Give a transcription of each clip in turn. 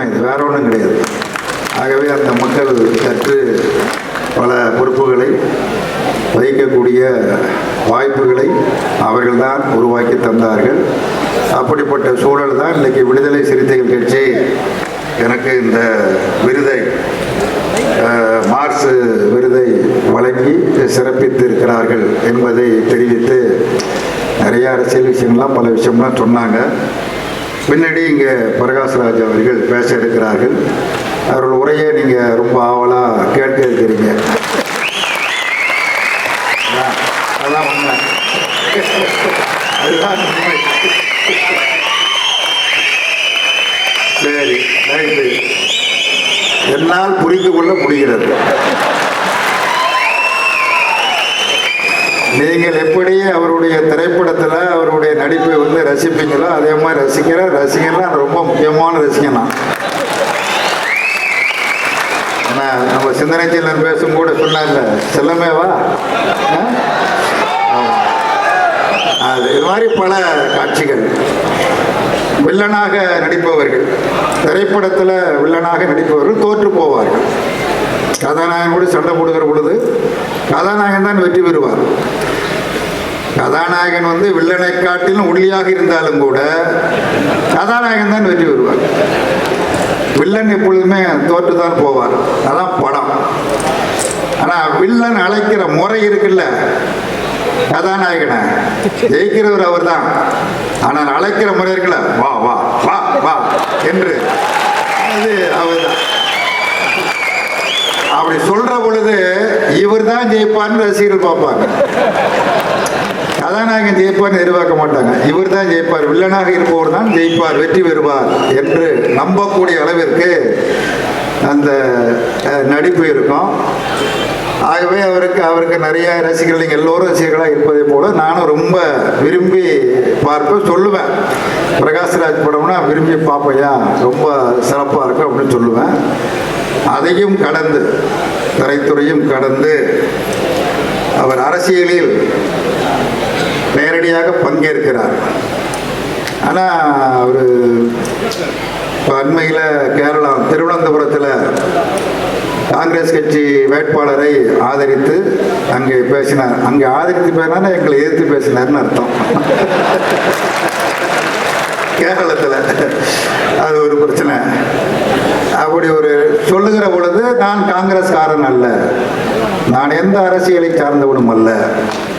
காரணம் இது வேற ஒன்றும் கிடையாது. ஆகவே அந்த மக்கள் சற்று பல பொறுப்புகளை வகிக்கக்கூடிய வாய்ப்புகளை அவர்கள்தான் உருவாக்கி தந்தார்கள். அப்படிப்பட்ட சூழல் தான் இன்றைக்கி விடுதலை சிறுத்தைகள் கட்சி எனக்கு இந்த விருதை அஹ், மார்ஸ் விருதை வழங்கி சிறப்பித்து இருக்கிறார்கள் என்பதை தெரிவித்து நிறைய அரசியல் விஷயங்கள்லாம் பல விஷயம்லாம் சொன்னாங்க. பின்னாடி இங்கே பிரகாஷ்ராஜ் அவர்கள் பேச இருக்கிறார்கள். அவர்கள் உரையை நீங்கள் ரொம்ப ஆவலாக கேட்க இருக்கிறீங்க. அதான் உண்மை. அதுதான் உண்மை. சரி ரைட்டு. என்னால் புரிந்து கொள்ள முடிகிறது நீங்கள் எப்படி அவருடைய திரைப்படத்தில் அவருடைய நடிப்பை வந்து ரசிப்பீங்களோ அதே மாதிரி ரசிக்கிற ரசிகர்லாம் ரொம்ப முக்கியமான ரசிகன் நான் ஆனா, நம்ம சிந்தனை செல்லன் பேசும் கூட சொன்னாங்க செல்லமேவா அது இது மாதிரி பல காட்சிகள். வில்லனாக நடிப்பவர்கள் திரைப்படத்தில் வில்லனாக நடிப்பவர்கள் தோற்று போவார்கள். கதாநாயகன் கூட சண்டை போடுகிற பொழுது கதாநாயகன் தான் வெற்றி பெறுவார். கதாநாயகன் வந்து வில்லனை காட்டிலும் ஒளியாக இருந்தாலும் கூட கதாநாயகன் தான் வெற்றி பெறுவார். வில்லன் எப்பொழுதுமே தோற்று தான் போவார். அதான் படம். ஆனால் வில்லன் அழைக்கிற முறை இருக்குல்ல கதாநாயகனை. ஜெயிக்கிறவர் அவர் தான் ஆனால் அழைக்கிற முறை இருக்குல்ல வா வா வா வா என்று. அது அவர் அப்படி சொல்ற பொழுது இவர் தான் ஜெயிப்பான்னு ரசிகர்கள் பார்ப்பாங்க. கதாநாயகன் ஜெயிப்பார்னு எதிர்பார்க்க மாட்டாங்க. இவர் தான் ஜெயிப்பார். வில்லனாக இருப்பவர் தான் ஜெயிப்பார். வெற்றி பெறுவார் என்று நம்பக்கூடிய அளவிற்கு அந்த நடிப்பு இருக்கும். ஆகவே அவருக்கு அவருக்கு நிறைய ரசிகர்கள் நீங்கள் எல்லோரும் ரசிகர்களாக இருப்பதை போல நானும் ரொம்ப விரும்பி பார்ப்பேன் சொல்லுவேன். பிரகாஷ்ராஜ் படம்னா விரும்பி பார்ப்பையா ரொம்ப சிறப்பாக இருக்கும் அப்படின்னு சொல்லுவேன். அதையும் கடந்து திரைத்துறையும் கடந்து அவர் அரசியலில் நேரடியாக பங்கேற்கிறார். ஆனால் அவர் இப்போ அண்மையில் கேரளா திருவனந்தபுரத்தில் காங்கிரஸ் கட்சி வேட்பாளரை ஆதரித்து அங்கே பேசினார். அங்கே ஆதரித்து பேசினா எங்களை எதிர்த்து பேசினார்னு அர்த்தம். கேரளத்தில் அது ஒரு பிரச்சனை. அப்படி ஒரு சொல்லுகிற பொழுது நான் காங்கிரஸ்காரன் அல்ல. நான் எந்த அரசியலை சார்ந்தவனும் அல்ல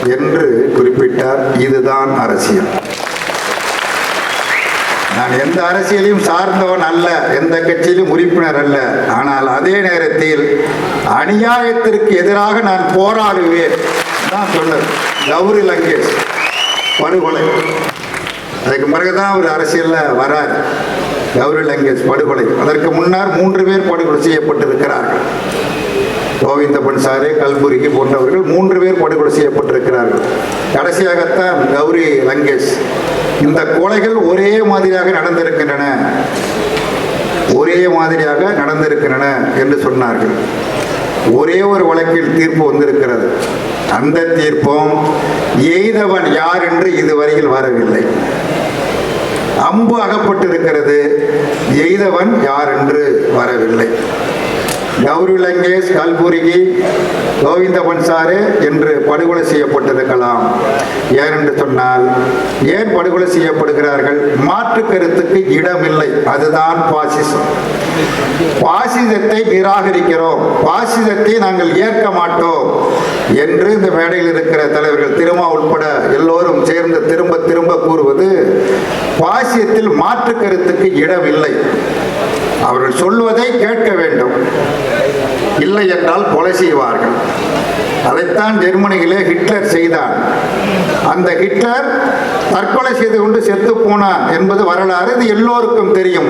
என்று குறிப்பிட்டார். இதுதான் அரசியல். நான் எந்த அரசியலையும் சார்ந்தவன் அல்ல எந்த கட்சியிலும் உறுப்பினர் அல்ல. ஆனால் அதே நேரத்தில் அநியாயத்திற்கு எதிராக நான் போராடுவேன். தான் சொன்னது. கௌரி லங்கேஷ். படுகொலை. அதுக்கு பிறகுதான் ஒரு அரசியலில் வராது கௌரி லங்கேஷ் படுகொலை. அதற்கு முன்னர் மூன்று பேர் படுகொலை செய்யப்பட்டிருக்கிறார்கள். கோவிந்த பன்சாரே கல்புரிகி போன்றவர்கள் மூன்று பேர் படுகொலை செய்யப்பட்டிருக்கிறார்கள். கடைசியாகத்தான் கௌரி லங்கேஷ். இந்த கொலைகள் ஒரே மாதிரியாக நடந்திருக்கின்றன. ஒரே மாதிரியாக நடந்திருக்கின்றன என்று சொன்னார்கள். ஒரே ஒரு வழக்கில் தீர்ப்பு வந்திருக்கிறது. அந்த தீர்ப்பும் எய்தவன் யார் என்று இதுவரையில் வரவில்லை. அம்பு அகப்பட்டிருக்கிறது. எய்தவன் யார் என்று வரவில்லை. கௌரி லங்கேஷ் கல்புரிகி கோவிந்த பன்சாரே என்று படுகொலை செய்யப்பட்டிருக்கலாம். ஏன் என்று சொன்னால் ஏன் படுகொலை செய்யப்படுகிறார்கள்? மாற்று கருத்துக்கு இடமில்லை. அதுதான் பாசிசம். பாசிசத்தை நிராகரிக்கிறோம். பாசிசத்தை நாங்கள் ஏற்க மாட்டோம் என்று இந்த மேடையில் இருக்கிற தலைவர்கள் திருமா உட்பட எல்லோரும் சேர்ந்து திரும்ப திரும்ப கூறுவது பாசியத்தில் மாற்று கருத்துக்கு இடமில்லை. அவர்கள் சொல்வதை கேட்க வேண்டும். இல்லை என்றால் கொலை செய்வார்கள். அதைத்தான் ஜெர்மனியிலே ஹிட்லர் செய்தான் அந்த ஹிட்லர் தற்கொலை செய்து கொண்டு செத்து போனார் என்பது வரலாறு. இது எல்லோருக்கும் தெரியும்.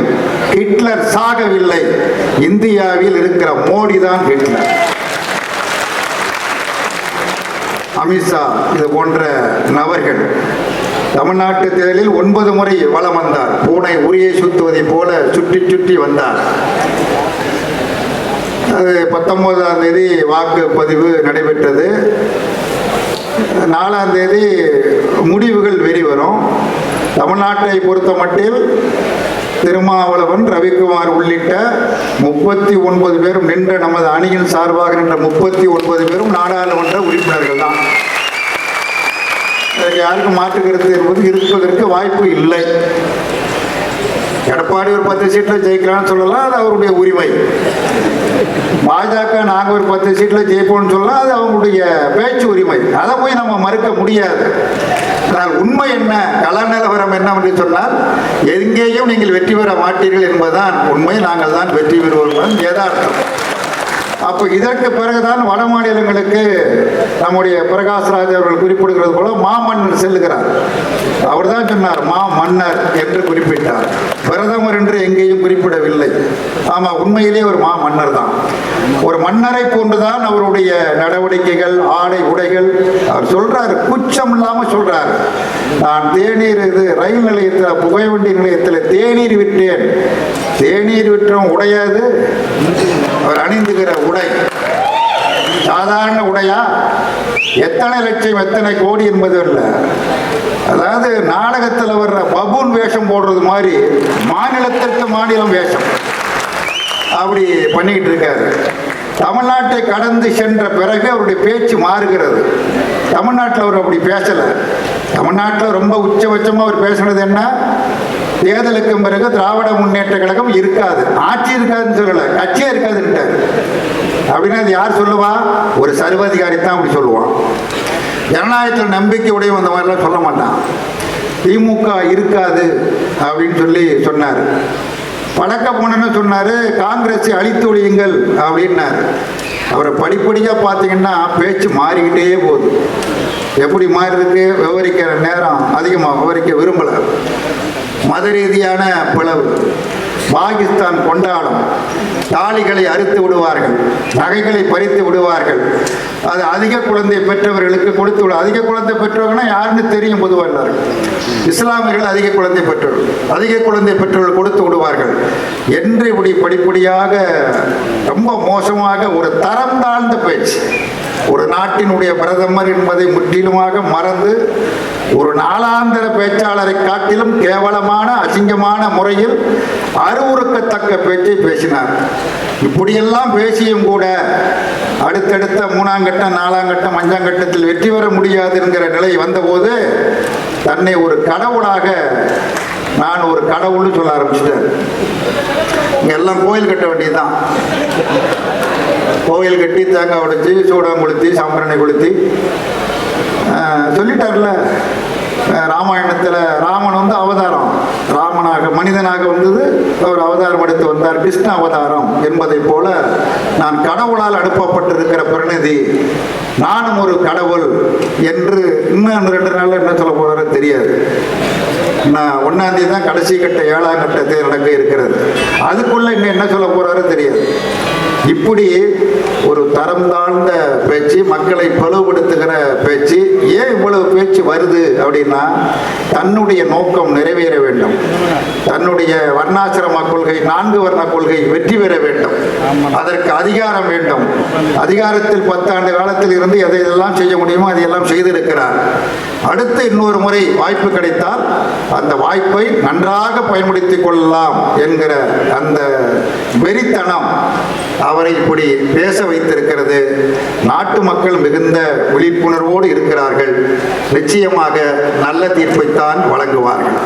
ஹிட்லர் சாகவில்லை. இந்தியாவில் இருக்கிற மோடி தான் ஹிட்லர். அமித்ஷா இது போன்ற நபர்கள் தமிழ்நாட்டு தேர்தலில் ஒன்பது முறை வலம் வந்தார். பூனை உரியை சுற்றுவதைப் போல சுற்றி சுற்றி வந்தார். அது பத்தொன்பதாம் தேதி வாக்குப்பதிவு நடைபெற்றது. நாலாம் தேதி முடிவுகள் வெளிவரும். தமிழ்நாட்டை பொறுத்த மட்டில் திருமாவளவன் ரவிக்குமார் உள்ளிட்ட முப்பத்தி ஒன்பது பேரும் நின்ற நமது அணியின் சார்பாக நின்ற முப்பத்தி ஒன்பது பேரும் நாடாளுமன்ற உறுப்பினர்கள் தான் வேற யாருக்கும் மாற்று கருத்து என்பது இருப்பதற்கு வாய்ப்பு இல்லை. எடப்பாடி ஒரு பத்து சீட்டில் ஜெயிக்கலாம்னு சொல்லலாம் அது அவருடைய உரிமை. பாஜக நாங்கள் ஒரு பத்து சீட்டில் ஜெயிப்போம்னு சொல்லலாம் அது அவங்களுடைய பேச்சு உரிமை. அதை போய் நம்ம மறுக்க முடியாது. ஆனால் உண்மை என்ன கள நிலவரம் என்னவென்று சொன்னால் எங்கேயும் நீங்கள் வெற்றி பெற மாட்டீர்கள் என்பதுதான் உண்மை நாங்கள் தான் வெற்றி பெறுவோம் என்பது யதார்த்தம். அப்போ இதற்கு பிறகுதான் வட மாநிலங்களுக்கு நம்முடைய பிரகாஷ்ராஜ் அவர்கள் குறிப்பிடுகிறது போல மாமன்னர் செல்லுகிறார். அவர் தான் சொன்னார் மா மன்னர் என்று குறிப்பிட்டார். பிரதமர் என்று எங்கேயும் குறிப்பிடவில்லை. ஆமா உண்மையிலே ஒரு மா மன்னர் தான். ஒரு மன்னரை போன்றுதான் அவருடைய நடவடிக்கைகள் ஆடை உடைகள். அவர் சொல்றாரு குச்சம் இல்லாம சொல்றாரு. நான் தேநீர் இது ரயில் நிலையத்தில் புகைவண்டி நிலையத்தில் தேநீர் விட்டேன் தேநீர் விட்டோம் உடையாது. அவர் அணிந்துகிற உடை. சாதாரண உடையா? எத்தனை லட்சம் எத்தனை கோடி என்பது இல்லை அதாவது நாடகத்தில் வர்ற பபூன் வேஷம் போடுறது மாதிரி மாநிலத்திற்கு மாநிலம் வேஷம். அப்படி பண்ணிக்கிட்டு இருக்காரு. தமிழ்நாட்டை கடந்து சென்ற பிறகு அவருடைய பேச்சு மாறுகிறது. தமிழ்நாட்டில் அவர் அப்படி பேசலை. தமிழ்நாட்டில் ரொம்ப உச்சபட்சமாக அவர் பேசுனது என்ன? தேர்தலுக்கு பிறகு திராவிட முன்னேற்ற கழகம் இருக்காது. ஆட்சி இருக்காதுன்னு சொல்லலை. கட்சியே இருக்காதுன்ட்டார் அப்படின்னா அது யார் சொல்லுவா? ஒரு சர்வாதிகாரி தான் அப்படி சொல்லுவான். ஜனநாயகத்தில் நம்பிக்கை உடைய அந்த மாதிரிலாம் சொல்ல மாட்டான். திமுக இருக்காது அப்படின்னு சொல்லி சொன்னார். பழக்க போனன்னு சொன்னார். காங்கிரஸை அழித்து ஒழியுங்கள் அப்படின்னார். அவரை படிப்படியாக பார்த்தீங்கன்னா பேச்சு மாறிக்கிட்டே போகுது. எப்படி மாறி இருக்கு விவரிக்கிற நேரம் அதிகமாக விவரிக்க விரும்பலை. மத ரீதியான பிளவு. பாகிஸ்தான் கொண்டாடும். தாலிகளை அறுத்து விடுவார்கள். நகைகளை பறித்து விடுவார்கள். அது அதிக குழந்தை பெற்றவர்களுக்கு கொடுத்து விடும். அதிக குழந்தை பெற்றவங்கன்னா யாருன்னு தெரியும் பொதுவாக எல்லாருக்கும். இஸ்லாமியர்கள் அதிக குழந்தை பெற்றோர்கள் அதிக குழந்தை பெற்றவர்கள் கொடுத்து விடுவார்கள். என்று இப்படி படிப்படியாக ரொம்ப மோசமாக ஒரு தரம் தாழ்ந்த பேச்சு ஒரு நாட்டினுடைய பிரதமர் என்பதை முற்றிலுமாக மறந்து ஒரு நாளாந்திர பேச்சாளரை காட்டிலும் கேவலமான அசிங்கமான முறையில் அருவுறுக்கத்தக்க பேச்சை பேசினார். இப்படியெல்லாம் பேசியும் கூட அடுத்தடுத்த மூணாம் கட்டம் நாலாம் கட்டம் அஞ்சாம் கட்டத்தில் வெற்றி பெற முடியாது என்கிற நிலை வந்தபோது தன்னை ஒரு கடவுளாக நான் ஒரு கடவுள்னு சொல்ல ஆரம்பிச்சிட்டேன். இங்க எல்லாம் கோயில் கட்ட வேண்டியதுதான். கோயில் கட்டி தேங்காய் உடைச்சி சூடம் கொளுத்தி சாம்பிராணி கொளுத்தி சொல்லிட்டார்ல. ராமாயணத்தில் ராமன் வந்து அவதாரம். ராமனாக மனிதனாக வந்தது அவர் அவதாரம் எடுத்து வந்தார். கிருஷ்ண அவதாரம் என்பதைப் போல நான் கடவுளால் அனுப்பப்பட்டிருக்கிற பிரணிதி நானும் ஒரு கடவுள் என்று இன்னும் ரெண்டு நாளில் என்ன சொல்ல போறாரோ தெரியாது. நான் ஒன்றாந்தேதி தான் கடைசி கட்ட ஏழாம் கட்ட தேர் நடக்க இருக்கிறது. அதுக்குள்ளே இன்னும் என்ன சொல்ல போகிறாரோ தெரியாது. இப்படி ஒரு தரம் தாழ்ந்த பேச்சு மக்களை பிளவுபடுத்துகிற பேச்சு ஏன் இவ்வளவு பேச்சு வருது அப்படின்னா தன்னுடைய நோக்கம் நிறைவேற வேண்டும். தன்னுடைய வர்ணாசிரம கொள்கை நான்கு வர்ண கொள்கை வெற்றி பெற வேண்டும். அதற்கு அதிகாரம் வேண்டும். அதிகாரத்தில் பத்தாண்டு காலத்தில் இருந்து எதை எல்லாம் செய்ய முடியுமோ அதையெல்லாம் செய்திருக்கிறார். அடுத்து இன்னொரு முறை வாய்ப்பு கிடைத்தால் அந்த வாய்ப்பை நன்றாக பயன்படுத்திக் கொள்ளலாம் என்கிற அந்த வெறித்தனம் அவரை இப்படி பேச வைத்திருக்கிறது. நாட்டு மக்கள் மிகுந்த விழிப்புணர்வோடு இருக்கிறார்கள். நிச்சயமாக நல்ல தீர்ப்பைத்தான் வழங்குவார்கள்.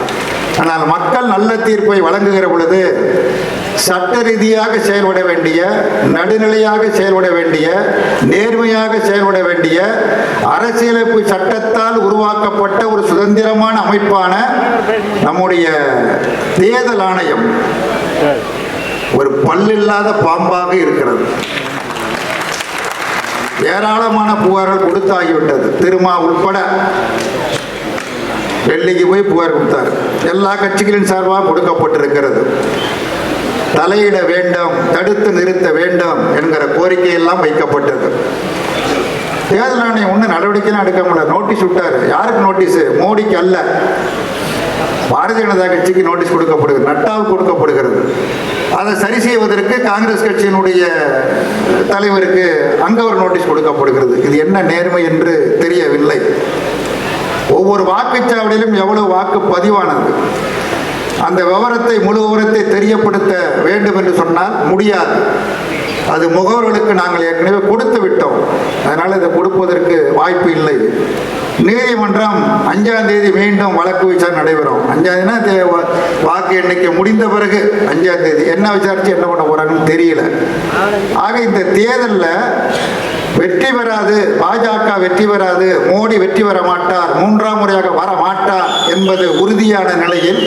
ஆனால் மக்கள் நல்ல தீர்ப்பை வழங்குகிற பொழுது சட்ட ரீதியாக செயல்பட வேண்டிய நடுநிலையாக செயல்பட வேண்டிய நேர்மையாக செயல்பட வேண்டிய அரசியலமைப்பு சட்டத்தால் உருவாக்கப்பட்ட ஒரு சுதந்திரமான அமைப்பான நம்முடைய தேர்தல் ஆணையம் ஒரு பல்லில்லாத பாம்பாக இருக்கிறது. ஏராளமான புகார்கள் கொடுத்தாகிவிட்டது. திருமா உட்பட டெல்லிக்கு போய் புகார் கொடுத்தார். எல்லா கட்சிகளின் சார்பாக கொடுக்கப்பட்டிருக்கிறது. தலையிட வேண்டும் தடுத்து நிறுத்த வேண்டும் என்கிற கோரிக்கையெல்லாம் வைக்கப்பட்டது. தேர்தல் ஆணையம் ஒன்றும் நடவடிக்கைலாம் எடுக்க முடியல. நோட்டீஸ் விட்டாரு. யாருக்கு நோட்டீஸ்? மோடிக்கு அல்ல. பாரதிய ஜனதா கட்சிக்கு நோட்டீஸ் கொடுக்கப்படுகிறது. நட்டாவுக்கு கொடுக்கப்படுகிறது. அதை சரி செய்வதற்கு காங்கிரஸ் கட்சியினுடைய தலைவருக்கு அங்கே ஒரு நோட்டீஸ் கொடுக்கப்படுகிறது. இது என்ன நேர்மை என்று தெரியவில்லை. ஒவ்வொரு வாக்குச்சாவடியிலும் எவ்வளவு வாக்கு பதிவானது? அந்த விவரத்தை முழு விவரத்தை தெரியப்படுத்த வேண்டும் என்று சொன்னால் முடியாது. அது முகவர்களுக்கு நாங்கள் ஏற்கனவே கொடுத்து விட்டோம். அதனால் இதை கொடுப்பதற்கு வாய்ப்பு இல்லை. நீதிமன்றம் அஞ்சாம் தேதி மீண்டும் வழக்கு விசாரணை நடைபெறும். அஞ்சாம் தேதினா வாக்கு எண்ணிக்கை முடிந்த பிறகு அஞ்சாம் தேதி. என்ன விசாரிச்சு என்ன பண்ண போறாங்கன்னு தெரியல. ஆக இந்த தேர்தலில் வெற்றி பெறாது பாஜக வெற்றி பெறாது மோடி வெற்றி பெற மாட்டார் மூன்றாம் முறையாக வர மாட்டார் என்பது உறுதியான நிலையில்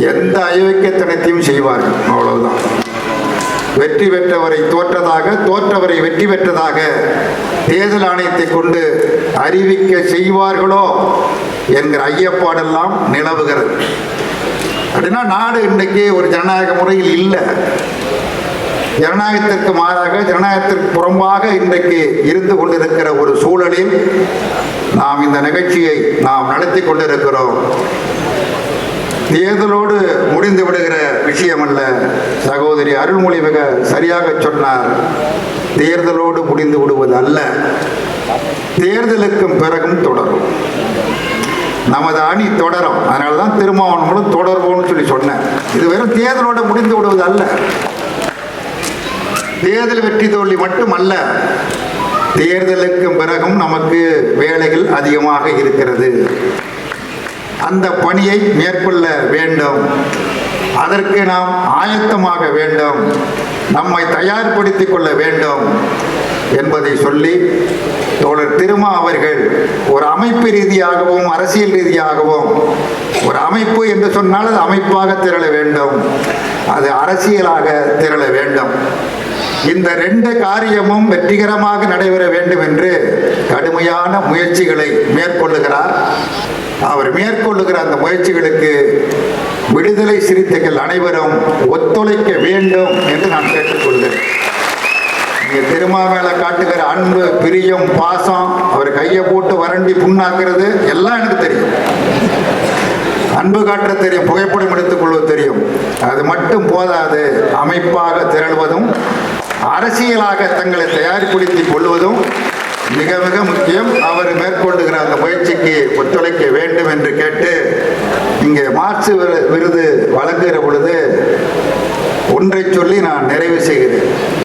எந்த அயோக்கியத்தனத்தையும் செய்வார்கள் அவ்வளவுதான். வெற்றி பெற்றவரை தோற்றதாக தோற்றவரை வெற்றி பெற்றதாக தேர்தல் ஆணையத்தை கொண்டு அறிவிக்க செய்வார்களோ என்கிற ஐயப்பாடெல்லாம் நிலவுகிறது. அப்படின்னா நாடு இன்றைக்கு ஒரு ஜனநாயக முறையில் இல்லை. ஜனநாயகத்திற்கு மாறாக ஜனநாயகத்திற்கு புறம்பாக இன்றைக்கு இருந்து கொண்டிருக்கிற ஒரு சூழலில் நாம் இந்த நிகழ்ச்சியை நாம் நடத்தி கொண்டிருக்கிறோம். தேர்தலோடு முடிந்து விடுகிற விஷயம் அல்ல சகோதரி அருள்மொழி மிக சரியாக சொன்னார். தேர்தலோடு முடிந்து விடுவது அல்ல. தேர்தலுக்கும் பிறகும் தொடரும். நமது அணி தொடரும். அதனால தான் திருமாவளவனும் தொடர்வோம்னு சொல்லி சொன்னேன். இது வெறும் தேர்தலோடு முடிந்து விடுவது அல்ல. தேர்தல் வெற்றி தோல்வி மட்டுமல்ல தேர்தலுக்கும் பிறகும் நமக்கு வேலைகள் அதிகமாக இருக்கிறது. அந்த பணியை மேற்கொள்ள வேண்டும். அதற்கு நாம் ஆயத்தமாக வேண்டும். நம்மை தயார்படுத்திக் கொள்ள வேண்டும் என்பதை சொல்லி தோழர் திருமா அவர்கள் ஒரு அமைப்பு ரீதியாகவும் அரசியல் ரீதியாகவும் ஒரு அமைப்பு என்று சொன்னால் அது அமைப்பாக திரள வேண்டும். அது அரசியலாக திரள வேண்டும். இந்த ரெண்டு காரியமும் வெற்றிகரமாக நடைபெற வேண்டும் என்று கடுமையான முயற்சிகளை மேற்கொள்ளுகிறார் அவர் மேற்கொள்ளுகிற அந்த முயற்சிகளுக்கு விடுதலை சிறுத்தைகள் அனைவரும் ஒத்துழைக்க வேண்டும் என்று நான் கேட்டுக்கொள்கிறேன். திருமா திருமாவேல காட்டுகிற அன்பு பிரியம் பாசம் அவர் கையை போட்டு வறண்டி புண்ணாக்குறது எல்லாம் எனக்கு தெரியும். அன்பு காட்ட தெரியும் புகைப்படம் எடுத்துக் கொள்வது தெரியும். அது மட்டும் போதாது அமைப்பாக திரள்வதும் அரசியலாக தங்களை தயார்படுத்திக் கொள்வதும் மிக மிக முக்கியம் அவர் மேற்கொள்ளுகிற அந்த முயற்சிக்கு ஒத்துழைக்க வேண்டும் என்று கேட்டு இங்கே மாற்று விரு- விருது வழங்குகிற பொழுது ஒன்றை சொல்லி நான் நிறைவு செய்கிறேன்.